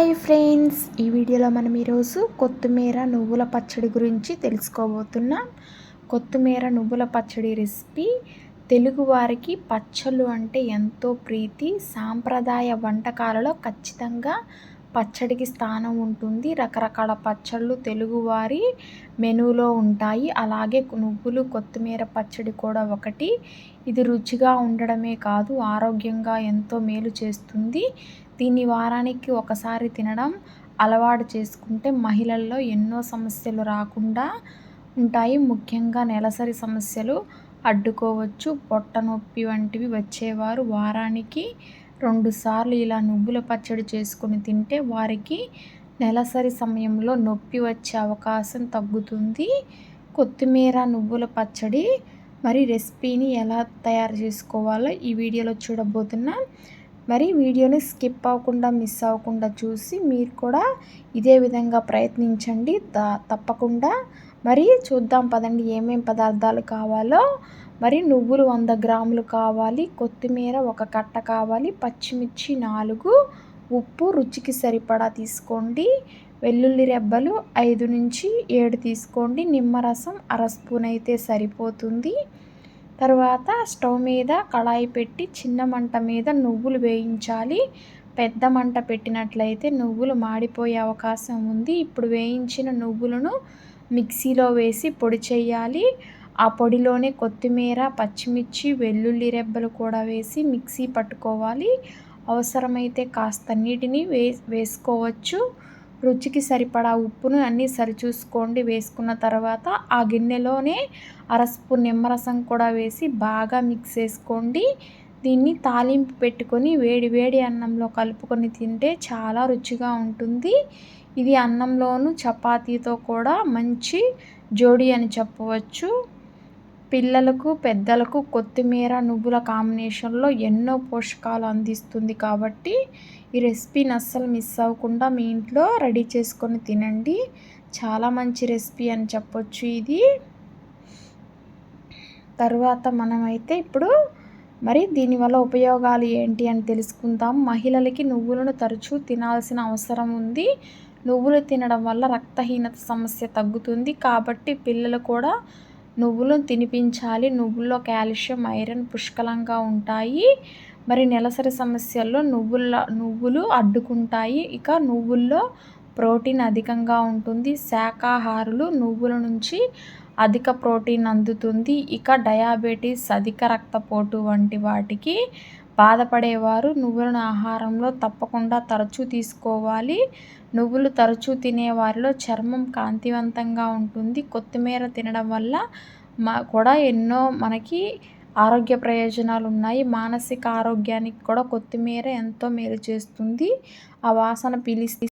Hi friends ఈ వీడియోలో మనం ఈరోజు కొత్తిమీర నువ్వుల పచ్చడి గురించి తెలుసుకోబోతున్నాం. కొత్తిమీర నువ్వుల పచ్చడి రెసిపీ తెలుగువారికి పచ్చళ్ళు అంటే ఎంతో ప్రీతి. సాంప్రదాయ వంటకాలలో ఖచ్చితంగా పచ్చడికి స్థానం ఉంటుంది. రకరకాల పచ్చళ్ళు తెలుగువారి మెనూలో ఉంటాయి. అలాగే నువ్వులు కొత్తిమీర పచ్చడి కూడా ఒకటి. ఇది రుచిగా ఉండడమే కాదు ఆరోగ్యంగా ఎంతో మేలు చేస్తుంది. దీన్ని వారానికి ఒకసారి తినడం అలవాటు చేసుకుంటే మహిళల్లో ఎన్నో సమస్యలు రాకుండా ఉంటాయి. ముఖ్యంగా నెలసరి సమస్యలు అడ్డుకోవచ్చు. పొట్ట నొప్పి వంటివి వచ్చేవారు వారానికి రెండుసార్లు ఇలా నువ్వుల పచ్చడి చేసుకుని తింటే వారికి నెలసరి సమయంలో నొప్పి వచ్చే అవకాశం తగ్గుతుంది. కొత్తిమీర నువ్వుల పచ్చడి మరి రెసిపీని ఎలా తయారు చేసుకోవాలో ఈ వీడియోలో చూడబోతున్నాం. మరి వీడియోని స్కిప్ అవ్వకుండా మిస్ అవ్వకుండా చూసి మీరు కూడా ఇదే విధంగా ప్రయత్నించండి. తప్పకుండా. మరి చూద్దాం పదండి ఏమేం పదార్థాలు కావాలో. మరి నువ్వులు వంద గ్రాములు కావాలి కొత్తిమీర ఒక కట్ట కావాలి పచ్చిమిర్చి నాలుగు ఉప్పు రుచికి సరిపడా తీసుకోండి వెల్లుల్లి రెబ్బలు ఐదు నుంచి ఏడు తీసుకోండి నిమ్మరసం అర స్పూన్ అయితే సరిపోతుంది. తర్వాత స్టవ్ మీద కళాయి పెట్టి చిన్న మంట మీద నువ్వులు వేయించాలి. పెద్ద మంట పెట్టినట్లయితే నువ్వులు మాడిపోయే అవకాశం ఉంది. ఇప్పుడు వేయించిన నువ్వులను మిక్సీలో వేసి పొడి చేయాలి. ఆ పొడిలోనే కొత్తిమీర పచ్చిమిర్చి వెల్లుల్లి రెబ్బలు కూడా వేసి మిక్సీ పట్టుకోవాలి. అవసరమైతే కాస్త నీటిని వే వేసుకోవచ్చు. రుచికి సరిపడా ఉప్పును అన్నీ సరిచూసుకోండి. వేసుకున్న తర్వాత ఆ గిన్నెలోనే అర నిమ్మరసం కూడా వేసి బాగా మిక్స్ చేసుకోండి. దీన్ని తాలింపు పెట్టుకొని వేడి వేడి అన్నంలో కలుపుకొని తింటే చాలా రుచిగా ఉంటుంది. ఇది అన్నంలోను చపాతీతో కూడా మంచి జోడి అని చెప్పవచ్చు. పిల్లలకు పెద్దలకు కొత్తిమీర నువ్వుల కాంబినేషన్లో ఎన్నో పోషకాలు అందిస్తుంది కాబట్టి ఈ రెసిపీని అస్సలు మిస్ అవ్వకుండా మీ ఇంట్లో రెడీ చేసుకొని తినండి. చాలా మంచి రెసిపీ అని చెప్పొచ్చు ఇది. తర్వాత మనమైతే ఇప్పుడు మరి దీనివల్ల ఉపయోగాలు ఏంటి అని తెలుసుకుందాం. మహిళలకి నువ్వులను తరచూ తినాల్సిన అవసరం ఉంది. నువ్వులు తినడం వల్ల రక్తహీనత సమస్య తగ్గుతుంది కాబట్టి పిల్లలు కూడా నువ్వులు తినిపించాలి. నువ్వుల్లో కాల్షియం ఐరన్ పుష్కలంగా ఉంటాయి. మరి నెలసరి సమస్యల్లో నువ్వుల నువ్వులు అడ్డుకుంటాయి. ఇక నువ్వుల్లో ప్రోటీన్ అధికంగా ఉంటుంది. శాకాహారులు నువ్వుల నుంచి అధిక ప్రోటీన్ అందుతుంది. ఇక డయాబెటీస్ అధిక రక్తపోటు వంటి వాటికి బాధపడేవారు. నువ్వులను ఆహారంలో తప్పకుండా తరచూ తీసుకోవాలి. నువ్వులు తరచూ తినేవారిలో చర్మం కాంతివంతంగా ఉంటుంది. కొత్తిమీర తినడం వల్ల మా కూడా ఎన్నో మనకి ఆరోగ్య ప్రయోజనాలు ఉన్నాయి మానసిక ఆరోగ్యానికి కూడా కొత్తిమీర ఎంతో మేలు చేస్తుంది. ఆ వాసన పీలిస్తే